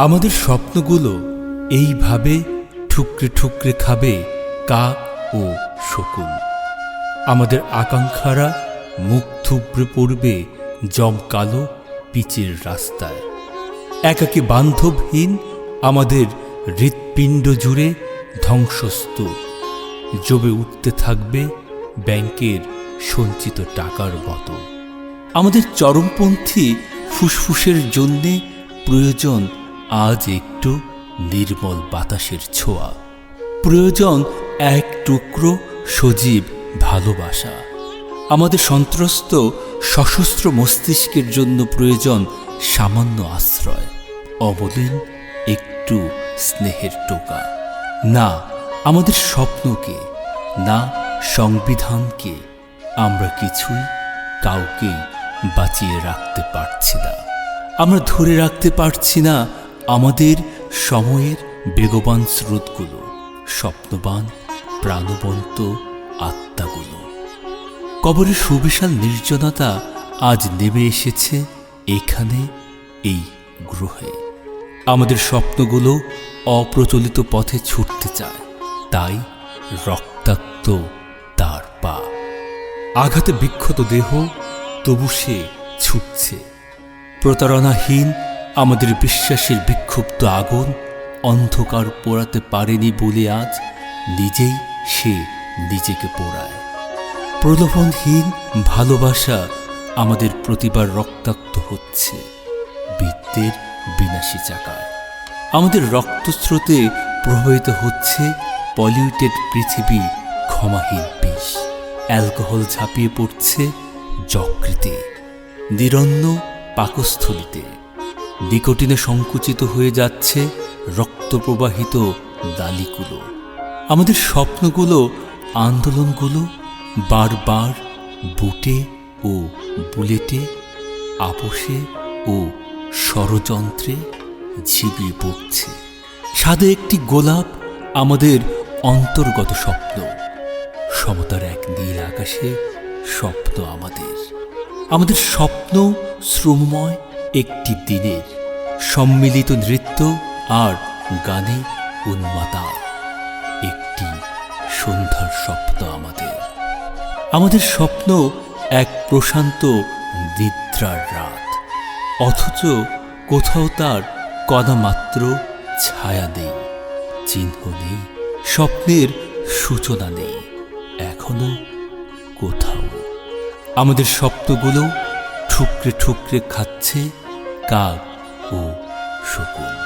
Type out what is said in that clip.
আমাদের স্বপ্নগুলো এইভাবে ঠুকরে ঠুকরে খাবে কাক ও শকুন। আমাদের আকাঙ্ক্ষারা মুখ থুবড়ে পড়বে জমকালো পিচের রাস্তায়। একাকে বান্ধবহীন আমাদের হৃৎপিণ্ড জুড়ে ধ্বংসস্তূপ। জমে উঠতে থাকবে ব্যাংকের সঞ্চিত টাকার মতো। আমাদের চরমপন্থী ফুসফুসের জন্যে প্রয়োজন আজ একটু নির্মল বাতাসের ছোঁয়া। প্রয়োজন এক টুকরো সজীব ভালোবাসা। আমাদের সন্ত্রস্ত, সশস্ত্র মস্তিষ্কের জন্য প্রয়োজন সামান্য আশ্রয়। অবলীন একটু স্নেহের টোকা। না, আমাদের স্বপ্নকে, না সংবিধানকে আমরা কিছুই কাউকেই বাঁচিয়ে রাখতে পারছি না। আমরা ধরে রাখতে পারছি না আমাদের সময়ের বেগবান স্রোতগুলো, স্বপ্নবান, প্রাণবন্ত আত্মাগুলো। কবরের সুবিশাল নির্জনতা আজ নেমে এসেছে এখানে, এই গ্রহে। আমাদের স্বপ্নগুলো অপ্রচলিত পথে ছুটতে চায়, তাই রক্তাক্ত তার পা। আঘাতে বিক্ষত দেহ, তবু সে ছুটছে। প্রতারণাহীন আমাদের বিশ্বাসের বিক্ষুব্ধ আগুন অন্ধকার পোড়াতে পারেনি বলে আজ নিজেই সে নিজেকে পোড়ায়। প্রলোভনহীন ভালোবাসা আমাদের প্রতিবার রক্তাক্ত হচ্ছে বিদ্যের বিনাশী চাকায়। আমাদের রক্তস্রোতে প্রবাহিত হচ্ছে পলিউটেড পৃথিবী ক্ষমাহীন বিষ। অ্যালকোহল ঝাঁপিয়ে পড়ছে যকৃতে, নিরন্ন পাকস্থলিতে। নিকটিনে সংকুচিত হয়ে যাচ্ছে রক্তপ্রবাহিত দালিগুলো। আমাদের স্বপ্নগুলো, আন্দোলনগুলো বারবার বুটে ও বুলেটে, আপোষে ও ষড়যন্ত্রে ঝিবিয়ে পড়ছে। সাদে একটি গোলাপ আমাদের অন্তর্গত স্বপ্ন। সমতার এক নীল আকাশে স্বপ্ন আমাদের। আমাদের স্বপ্ন শ্রমময় একটি দিনের সম্মিলিত নৃত্য আর গানে উন্মাতা একটি সন্ধ্যার স্বপ্ন আমাদের। আমাদের স্বপ্ন এক প্রশান্ত নিদ্রার রাত। অথচ কোথাও তার কদামাত্র ছায়া নেই, চিহ্ন নেই, স্বপ্নের সূচনা নেই, এখনও কোথাও। আমাদের স্বপ্নগুলো ঠুকরে ঠুকরে খাচ্ছে কাক ও শকুন